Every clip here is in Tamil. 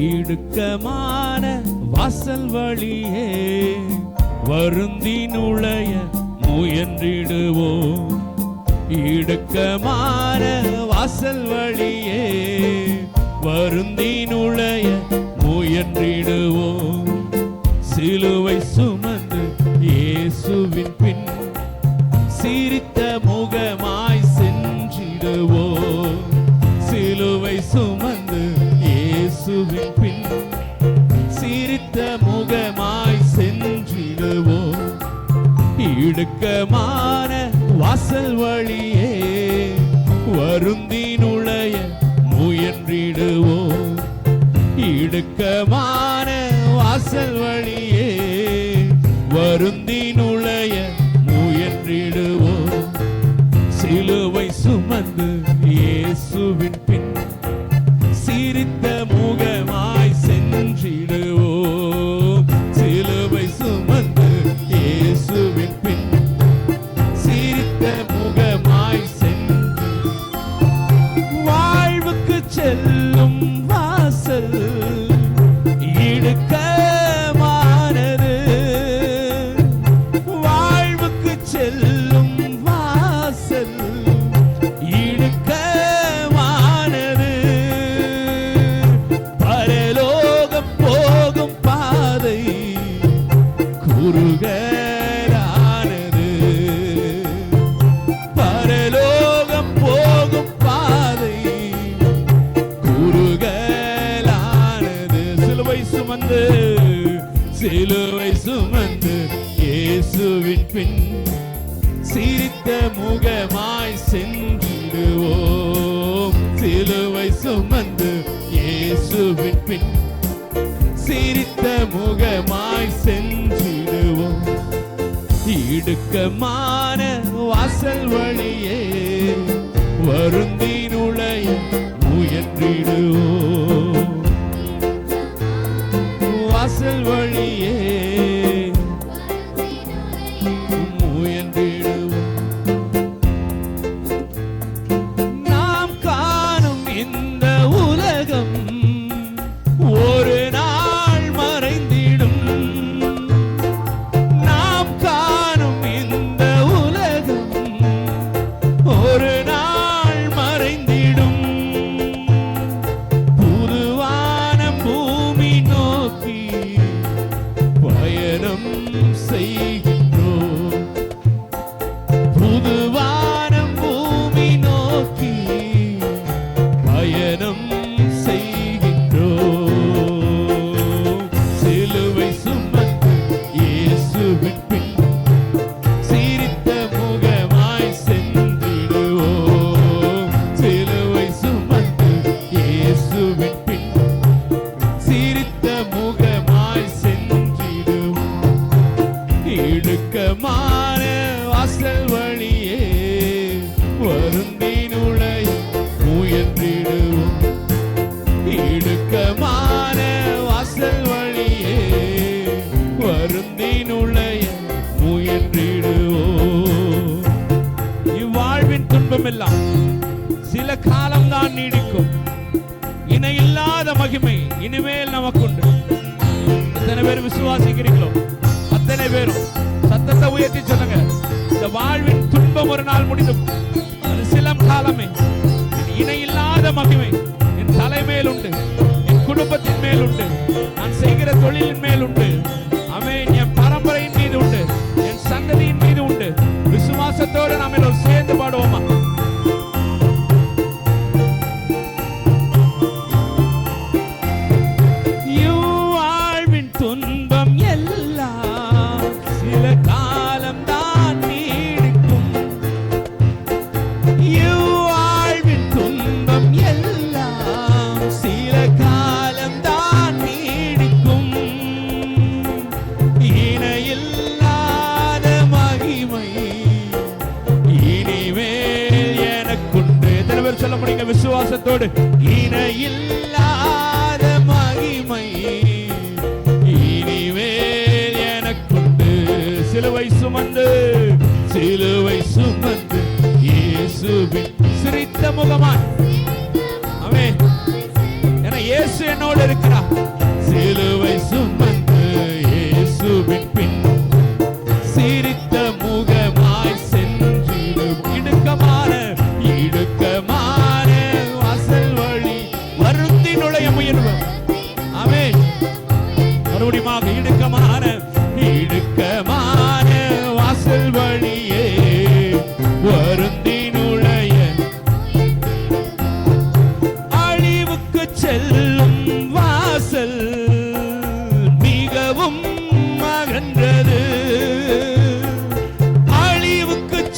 இடுக்கமான வாசல் வழியே வருந்தி நுழைய முயன்றிடுவோம். இடுக்கமான வாசல் வழியே வருந்தி நுழைய முயன்றிடுவோம். சிலுவை சுமந்து இயேசுவின் பின் சிரித்த முகமாய் சென்றிடுவோம். சிலுவை சுமந்து இயேசுவின் பின் சிரித்த முகமாய் சென்றிடுவோ. இடுக்கமான வாசல் வழியே வருந்தி நுழைய முயன்றிடுவோம் இடுக்கமான வாசல் வழியே வருந்தி நுழைய சிலுவை சுமந்து இயேசுவின் பின் சிலுவை சுமந்து இயேசுவின் பின் சிரித்த முகமாய் சென்றிடுவோம். சிலுவை சுமந்து இயேசுவின் பின் சிரித்த முகமாய் சென்றிடுவோம். இடுக்கமான வாசல் வழியே வருந்தி நுழைய முயன்றிடுவோம் வாசல் வழி எல்லாம் துன்பமெல்லாம் சில காலம்தான் நீடிக்கும். இணையில்லாத மகிமை இனிமேல் நமக்கு உண்டு எத்தனை பேர் விசுவாசிக்கிறீங்களோ அத்தனை பேரும் சத்தத்தை உயர்த்தி சொல்லுங்க. இந்த வாழ்வின் துன்பம் ஒரு நாள் முடிந்தும் அது சில காலமே. என் இணையில்லாத மகிமை. என் தலைமையில் உண்டு என் குடும்பத்தின் மேல் உண்டு நான் செய்கிற தொழிலின் மேல் உண்டு. சிரித்த முகமாய்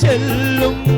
செல்லும்